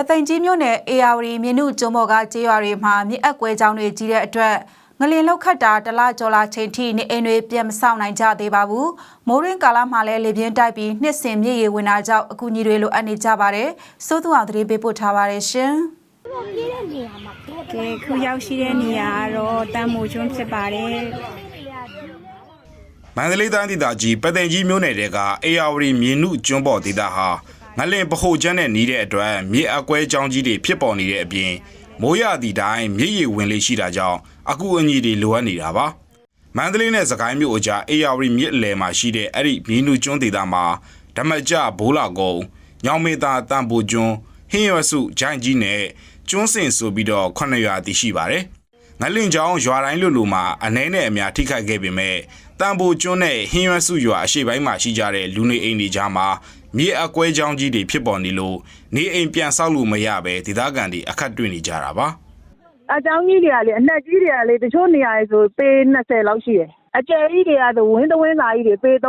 ပသိမ်ကြီးမြို့နယ်အေယာဝတီမြင်းနုကျွန်းပေါ်ကကျေးရွာတွေမှာမြစ်အပ်ကွဲကြောင်းတွေကြီးတဲ့အတွက်ငလင်လောက်ခတ်တာတလားကျော်လာချိန်ထိနေအိမ်တွေပြန်မဆောင်နိုင်ကြသေးပါဘူးမိုးရင်းကာလမှာလည်းလေပြင်းတိုက်ပြီးနှစ်စင်မြစ်ရေဝင်တာကြောင့်အကူအညီတွေလိုအပ်နေကြပါတယ်စိုးသူအောင်သတင်းပေးပို့ထားပါတယ်ရှင်ကဲခုရောက်ရှိတဲ့နေရာကတော့တန်မိုကျွန်းဖြစ်ပါတယ်မန္တလေးတိုင်းဒေသကြီးပသိမ်ကြီးမြို့နယ်တဲကအေယာဝတီမြင်းနုကျွန်းပေါ်ဒေသဟာ ငလင်ပခုတ်ကျန်းနဲ့နီးတဲ့အတွက်မြေအကွဲကြောင်းကြီးတွေဖြစ်ပေါ်နေတဲ့အပြင်မိုးရသည့်တိုင်းမြစ်ရေဝင်လေရှိတာကြောင့်အကူအညီတွေလိုအပ်နေတာပါမန္တလေးနဲ့စကိုင်းမြို့အကြားအေယာဝတီမြစ်အလယ်မှာရှိတဲ့အဲ့ဒီမြင်းနုကျွန်းဒေသမှာဓမ္မကြဘိုးလာကုန်းညောင်မေတာတန်ပိုကျွန်းဟင်းရွက်စုဂျိုင်းကြီးနဲ့ကျွန်းစင်ဆိုပြီးတော့ခုနှစ်ရွာတည်ရှိပါတယ် ငလင်ချောင်းရွာတိုင်းလူလူမှာအနှဲနဲ့အများထိခိုက်ခဲ့ပေမဲ့တန်ပိုကျွန်းနဲ့ဟင်းရွက်စုရွာအရှိပိုင်းမှာရှိကြတဲ့လူနေအိမ်တွေကြားမှာမြေအကွဲချောင်းကြီးတွေဖြစ်ပေါ်နေလို့နေအိမ်ပြန်ဆောက်လို့မရပဲဒေသခံတွေအခက်တွေ့နေကြတာပါအကြောင်းကြီးတွေကလေအနက်ကြီးတွေကလေတချို့နေရာတွေဆိုပေ20လောက်ရှိတယ်အကျယ်ကြီးတွေကဆိုဝင်းတဝင်းသားကြီးတွေပေ30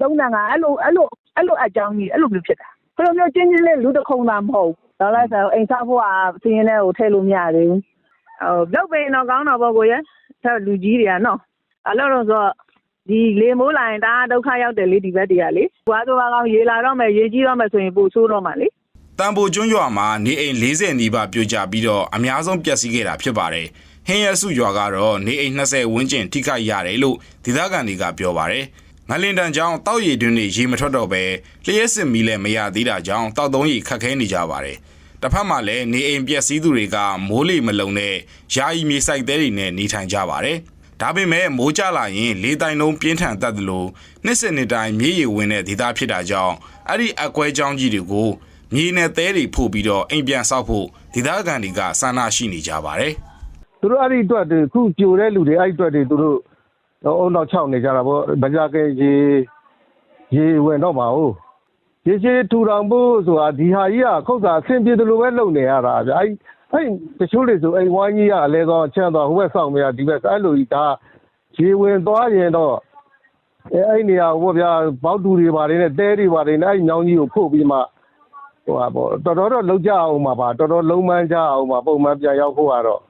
35အဲ့လိုအဲ့လိုအဲ့လိုအကြောင်းကြီးအဲ့လိုမျိုးဖြစ်တာခလိုမျိုးချင်းချင်းလေးလူတစ်ခုံသာမဟုတ်ဘူးဒါလိုက်ဆိုအိမ်ဆောက်ဖို့ကစီးရင်လည်းဟိုထည့်လို့မရသေးဘူး ဟိုလောက်ပင်တော့ကောင်းတော့ပေါ့ကိုရဲ့ဒါလူကြီးတွေကနော်အဲ့လိုတော့ဆိုဒီလေမိုးလာရင်ဒါဒုက္ခရောက်တယ်လေဒီဘက်တွေကလေဘွားဆိုပါကောင်းရေလာတော့မယ်ရေကြီးတော့မယ်ဆိုရင်ပို့ဆိုးတော့မှလေတန်ပိုကျွန်းရွာမှာနေအိမ်40နီးပါးပြိုကျပြီးတော့အများဆုံးပျက်စီးခဲ့တာဖြစ်ပါတယ်ဟင်းရွက်စုရွာကတော့နေအိမ်20ဝန်းကျင်ထိခိုက်ရတယ်လို့ဒေသခံတွေကပြောပါတယ်ငလင်တန်ကြောင့်တောက်ရည်တွင်းတွေရေမထွက်တော့ပဲလျှက်စစ်မီလည်းမရသေးတာကြောင့်တောက်သုံးရည်ခက်ခဲနေကြပါတယ် တစ်ဖက်မှာလည်းနေအိမ်ပျက်စီးသူတွေကမိုးလေမလုံတဲ့ယာယီမြေဆိုင်သေးတွေနဲ့နေထိုင်ကြပါတယ်။ဒါပေမဲ့မိုးကြလာရင်လေတိုင်လုံးပြင်းထန်တတ်တယ်လို့နှစ်စနှစ်တိုင်းမြေရေဝင်တဲ့ဒေသဖြစ်တာကြောင့်အဲ့ဒီအကွဲကြောင်းကြီးတွေကိုမြေနဲ့သဲတွေဖို့ပြီးတော့အိမ်ပြန်ဆောက်ဖို့ဒေသခံတွေကဆန္ဒရှိနေကြပါတယ်သူတို့အဲ့ဒီအတွက်တွေခုပြိုတဲ့လူတွေအဲ့ဒီအတွက်တွေသူတို့တော့အုံတော့ခြောက်နေကြတာပေါ့မကြခင်ရေရေဝင်တော့မှာဟု တ်ရေရှိထူထောင်ဖို့ဆိုတာဒီဟာကြီးကခုတ်တာအဆင်ပြေတယ်လို့ပဲလုပ်နေရတာဗျအဲ့အဲ့တချို့တွေဆိုအိမ်ဝိုင်းကြီးကအလဲကောချမ်းသွားဟိုဘက်ဆောင်မရဒီဘက်အဲ့လိုကြီးဒါရေဝင်သွားရင်တော့အဲအဲ့နေရာဟိုဗျာဘောက်တူတွေပါတယ်နဲ့တဲတွေပါတယ်နဲ့အဲ့ညောင်းကြီးကိုဖို့ပြီးမှဟိုဟာပေါ့တော်တော်တော့လုံးကြအောင်ပါပါတော်တော်လုံးမန်းကြအောင်ပါပုံမှန်ပြန်ရောက်ဖို့ကတော့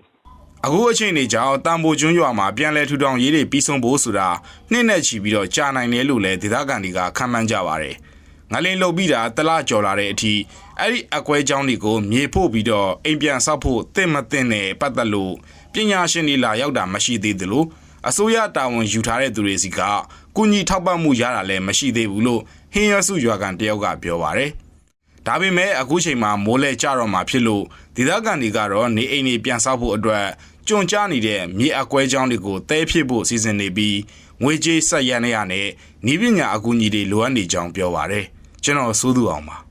အခုအချိန်နေကြောင်တန်ပိုကျွန်းရွာမှာပြန်လဲထူထောင်ရေးတွေပြီးဆုံးဖို့ဆိုတာနှစ်နဲ့ချီပြီးတော့ကြာနိုင်တယ်လို့လည်းဒေသခံတွေကခံမှန်းကြပါတယ်။ ငလင်းလုတ်ပြီးတာတလားကြော်လာတဲ့အထိအဲ့ဒီအကွဲကြောင်းတွေကိုမြေဖို့ပြီးတော့အိမ်ပြန်ဆောက်ဖို့တင့်မတင်နဲ့ပတ်သက်လို့ပညာရှင်တွေလာရောက်တာမရှိသေးသလိုအစိုးရတာဝန်ယူထားတဲ့သူတွေစီကကုညီထောက်ပံ့မှုရတာလည်းမရှိသေးဘူးလို့ဟင်းရစုရွာကန်တယောက်ကပြောပါတယ်။ဒါပေမဲ့အခုချိန်မှာမိုးလဲကြတော့မှာဖြစ်လို့ဒေသခံတွေကတော့နေအိမ်တွေပြန်ဆောက်ဖို့အတွက်ကြုံကြားနေတဲ့မြေအကွဲချောင်းတွေကိုတဲဖြစ်ဖို့စီစဉ်နေပြီးငွေကြေးဆက်ရန်ရနဲ့နီးပညာအကူအညီတွေလိုအပ်နေကြောင်းပြောပါရယ် ကျွန်တော်စိုးသူအောင်ပါ။